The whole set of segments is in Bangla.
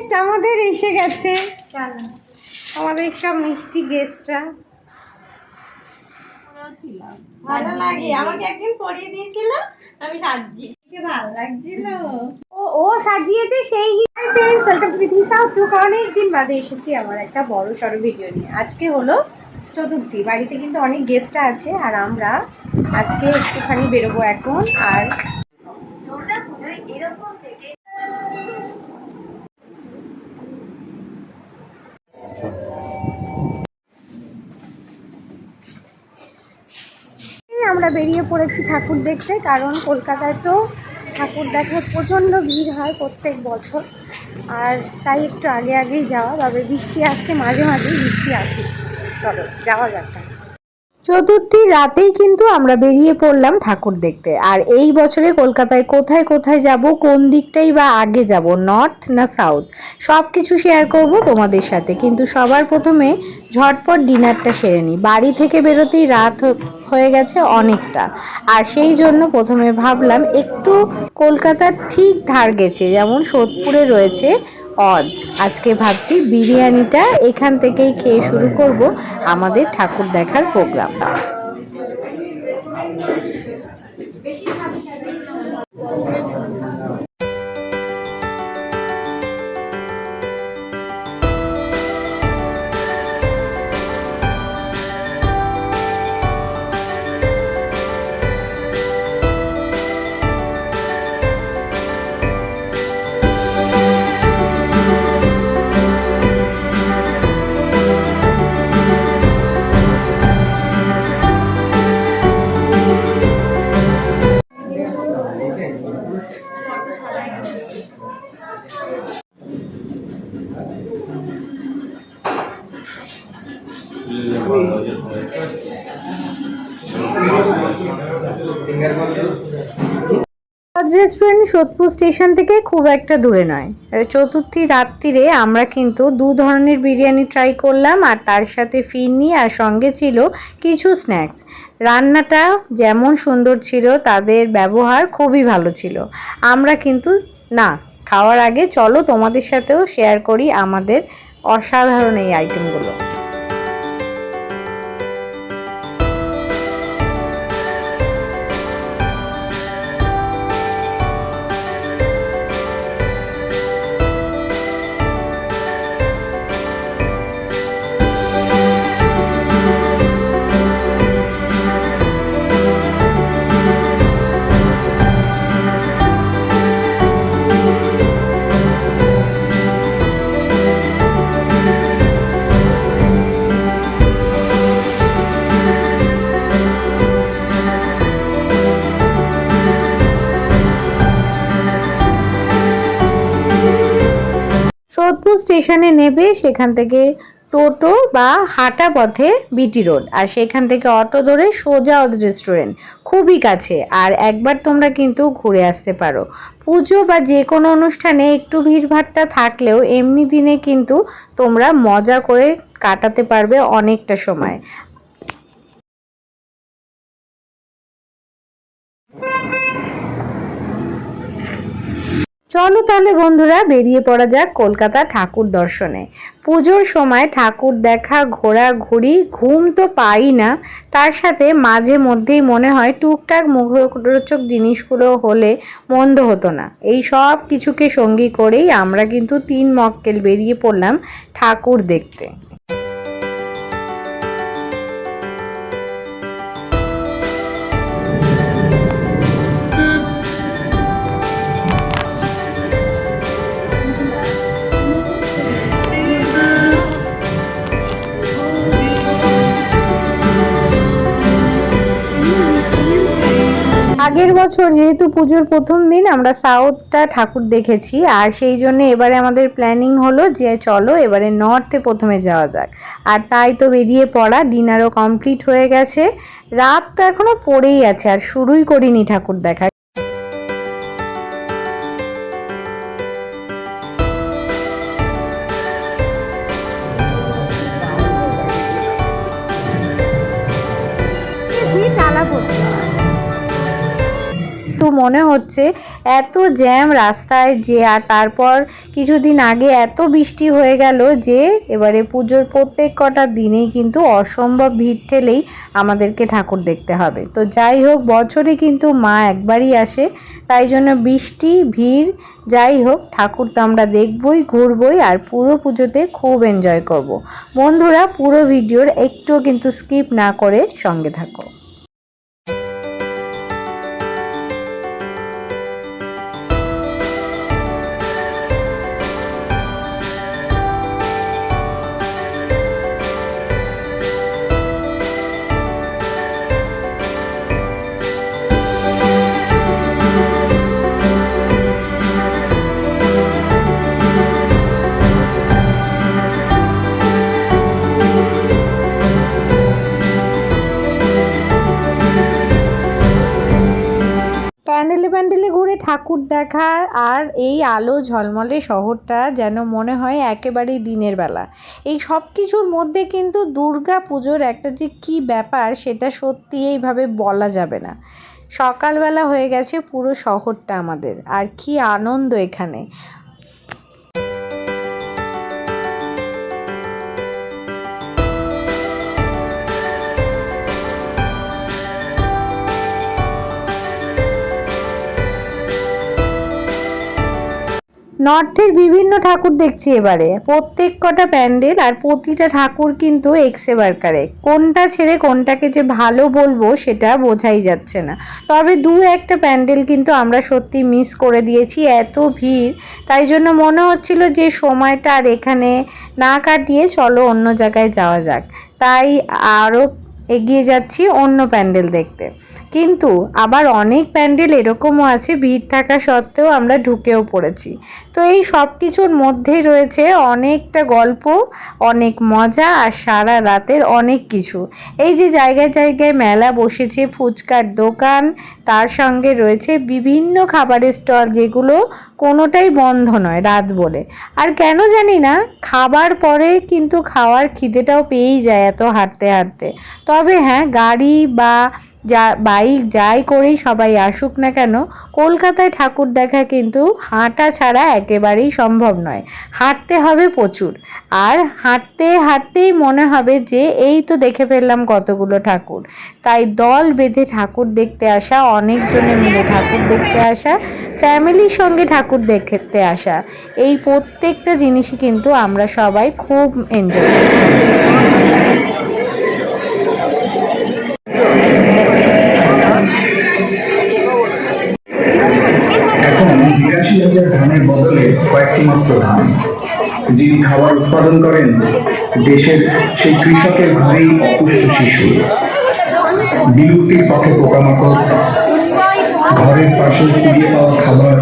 গেস্ট আমাদের এসে গেছে। আমাদের সব মিষ্টি গেস্টরা। ভালো লাগে। আমাকে একদিন পরিয়ে দিয়েছিল আমি সাজি ভালো লাগছিল? ও ও সাজিয়েছে সেই ফ্রেন্ডস ওয়েলকাম টু পৃথিবী সাউথ টুক অনেকদিন বাদে এসেছি আমার একটা বড় সড়ো ভিডিও নিয়ে। আজকে হলো চতুর্থী। বাড়িতে কিন্তু অনেক গেস্টরা আছে আর আমরা আজকে একটুখানি বেরোবো এখন। আর বেরিয়ে পড়েছি ঠাকুর দেখতে, কারণ কলকাতায় তো ঠাকুর দেখার প্রচণ্ড ভিড় হয় প্রত্যেক বছর আর তাই একটু আগে আগেই যাওয়া, তবে বৃষ্টি আসছে, মাঝে মাঝে বৃষ্টি আসে চলো, যাওয়া যাক। চতুর্থী রাতেই কিন্তু আমরা বেরিয়ে পড়লাম ঠাকুর দেখতে। আর এই বছরে কলকাতায় কোথায় কোথায় যাব, কোন দিকটাই বা আগে যাব নর্থ না সাউথ সব কিছু শেয়ার করব তোমাদের সাথে। কিন্তু সবার প্রথমে ঝটপট ডিনারটা সেরে নিই। বাড়ি থেকে বেরোতেই রাত হয়ে গেছে অনেকটা। আর সেই জন্য প্রথমে ভাবলাম একটু কলকাতার ঠিক ধার গেছে। যেমন সোদপুরে রয়েছে অদ আজকে ভাবছি বিরিয়ানিটা এখান থেকেই খেয়ে শুরু করব আমাদের ঠাকুর দেখার প্রোগ্রাম রেস্টুরেন্ট সোদপুর স্টেশন থেকে খুব একটা দূরে নয়। চতুর্থী রাত্রিরে আমরা কিন্তু দু ধরনের বিরিয়ানি ট্রাই করলাম, আর তার সাথে ফিরনি, আর সঙ্গে ছিল কিছু স্ন্যাক্স রান্নাটা যেমন সুন্দর ছিল, তাদের ব্যবহার খুবই ভালো ছিল। আমরা কিন্তু, না, খাওয়ার আগে চলো তোমাদের সাথেও শেয়ার করি আমাদের অসাধারণ এই আইটেমগুলো সোদপুর স্টেশনে নেবে সেখান থেকে টোটো বা হাঁটা পথে বিটি রোড। আর সেখান থেকে অটো ধরে সোজা ওদের রেস্টুরেন্ট খুবই কাছে। আর একবার তোমরা কিন্তু ঘুরে আসতে পারো। পুজো বা যে কোনো অনুষ্ঠানে একটু ভিড়ভাট্টা থাকলেও এমনি দিনে কিন্তু তোমরা মজা করে কাটাতে পারবে অনেকটা সময়। চলো তাহলে বন্ধুরা, বেরিয়ে পড়া যাক কলকাতা ঠাকুর দর্শনে। পুজোর সময় ঠাকুর দেখা, ঘোরাঘুরি, ঘুম তো পাই না। তার সাথে মাঝে মধ্যেই মনে হয় টুকটাক মুখরোচক জিনিসগুলো হলে মন্দ হতো না। এই সব কিছুকে সঙ্গী করেই আমরা কিন্তু তিন মক্কেল বেরিয়ে পড়লাম ঠাকুর দেখতে। আগের বছর যেহেতু পুজোর প্রথম দিন, আমরা সাউথটা ঠাকুর দেখেছি। আর সেই জন্য এবারে আমাদের প্ল্যানিং হলো যে চলো এবারে নর্থে প্রথমে যাওয়া যাক। আর তাই তো বেরিয়ে পড়া ডিনারও কমপ্লিট হয়ে গেছে। রাত তো এখনও পড়েই আছে, আর শুরুই করিনি ঠাকুর দেখা মনে হচ্ছে এত জ্যাম রাস্তায় যে, আর তারপর কিছুদিন আগে এত বৃষ্টি হয়ে গেল যে, এবারে পুজোর প্রত্যেক কটা দিনেই কিন্তু অসম্ভব ভিড় ঠেলেই আমাদেরকে ঠাকুর দেখতে হবে তো যাই হোক, বছরে কিন্তু মা একবারই আসে, তাই জন্য বৃষ্টি, ভিড়, যাই হোক, ঠাকুর তো আমরা দেখবই, ঘুরবই, আর পুরো পুজোতে খুব এনজয় করব। বন্ধুরা, পুরো ভিডিওর একটুও কিন্তু স্কিপ না করে সঙ্গে থাকো দেখার আর এই আলো ঝলমলে শহরটা যেন মনে হয় একেবারেই দিনের বেলা। এই সব কিছুর মধ্যে কিন্তু দুর্গা পুজোর একটা যে কী ব্যাপার, সেটা সত্যি এইভাবে বলা যাবে না। সকালবেলা হয়ে গেছে পুরো শহরটা আমাদের। আর কি আনন্দ এখানে। নর্থের বিভিন্ন ঠাকুর দেখছি এবারে। প্রত্যেক কটা প্যান্ডেল আর প্রতিটা ঠাকুর কিন্তু এক্সে বার্কারে কোনটা ছেড়ে কোনটাকে যে ভালো বলব সেটা বোঝাই যাচ্ছে না। তবে দু একটা প্যান্ডেল কিন্তু আমরা সত্যি মিস করে দিয়েছি, এত ভিড়। তাই জন্য মনে হচ্ছিল যে সময়টা আর এখানে না কাটিয়ে চলো অন্য জায়গায় যাওয়া যাক। তাই আরও এগিয়ে যাচ্ছি অন্য প্যান্ডেল দেখতে। কিন্তু আবার অনেক প্যান্ডেল এরকমও আছে, ভিড় থাকা সত্ত্বেও আমরা ঢুকেও পড়েছি। তো এই সব কিছুর মধ্যেই রয়েছে অনেকটা গল্প, অনেক মজা আর সারা রাতের অনেক কিছু। এই যে জায়গায় জায়গায় মেলা বসেছে, ফুচকার দোকান, তার সঙ্গে রয়েছে বিভিন্ন খাবারের স্টল যেগুলো কোনোটাই বন্ধ নয় রাত বলে। আর কেন জানি না, খাবার পরে কিন্তু খাওয়ার খিদেটাও পেয়েই যায় এত হাঁটতে হাঁটতে। তবে হ্যাঁ গাড়ি বা যা বাইক যাই করেই সবাই আসুক না কেন, কলকাতায় ঠাকুর দেখা কিন্তু হাঁটা ছাড়া একেবারেই সম্ভব নয়। হাঁটতে হবে প্রচুর। আর হাঁটতে হাঁটতেই মনে হবে যে এই তো দেখে ফেললাম কতগুলো ঠাকুর। তাই দল বেঁধে ঠাকুর দেখতে আসা অনেকজনে মিলে ঠাকুর দেখতে আসা, ফ্যামিলির সঙ্গে ঠাকুর দেখতে আসা, এই প্রত্যেকটা জিনিসই কিন্তু আমরা সবাই খুব এনজয় করি। কয়েকটি মাত্র ধান। যিনি খাবার উৎপাদন করেন, দেশের সেই কৃষকের ঘরেই অপুষ্ট শিশু। বিলুপ্তির পথে পোকামাকড়, ঘরের পাশে কুড়িয়ে পাওয়া খাবার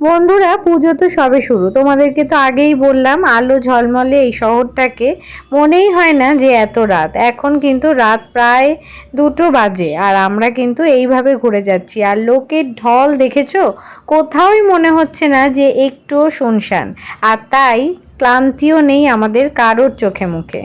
বন্ধুরা, পুজো তো সবে শুরু। তোমাদেরকে তো আগেই বললাম, আলো ঝলমলে এই শহরটাকে। মনেই হয় না যে এত রাত। এখন কিন্তু রাত প্রায় দুটো বাজে আর আমরা কিন্তু এইভাবে ঘুরে যাচ্ছি। আর লোকের ঢল দেখেছ? কোথাওই মনে হচ্ছে না যে একটুও শুনশান। আর তাই ক্লান্তিও নেই আমাদের কারোর চোখে মুখে।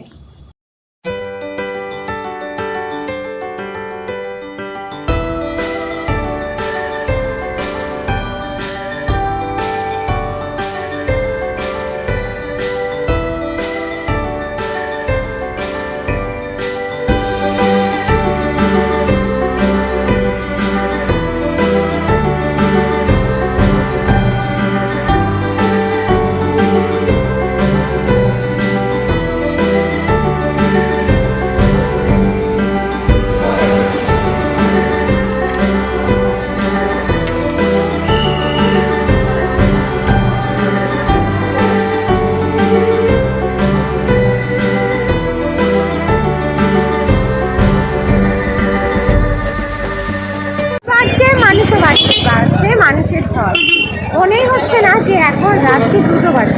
রাত্রি দুটো বাজে।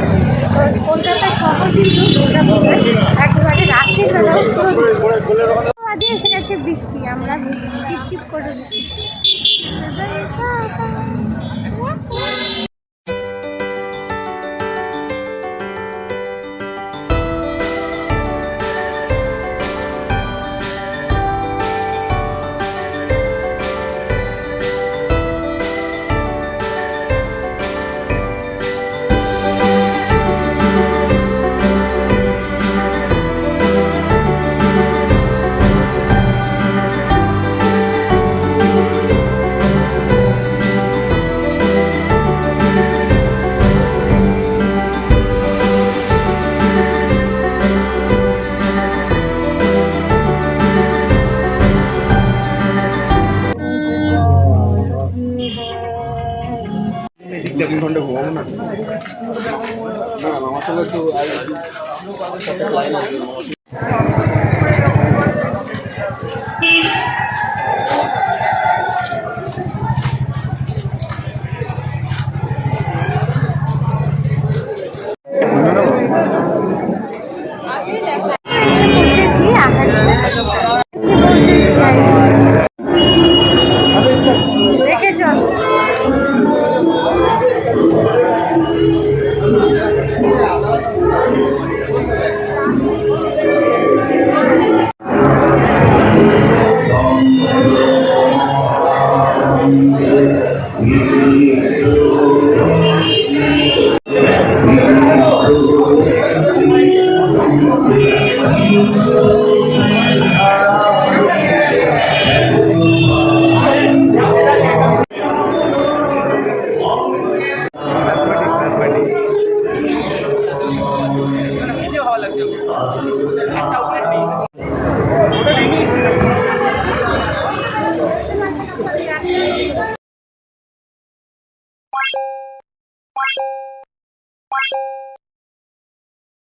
কলকাতা শহর কিন্তু দুর্গা পুজোয় একেবারে রাত্রির বেলাও পুরো বৃষ্টি, আমরা টিপ করে দিচ্ছি Hallelujah.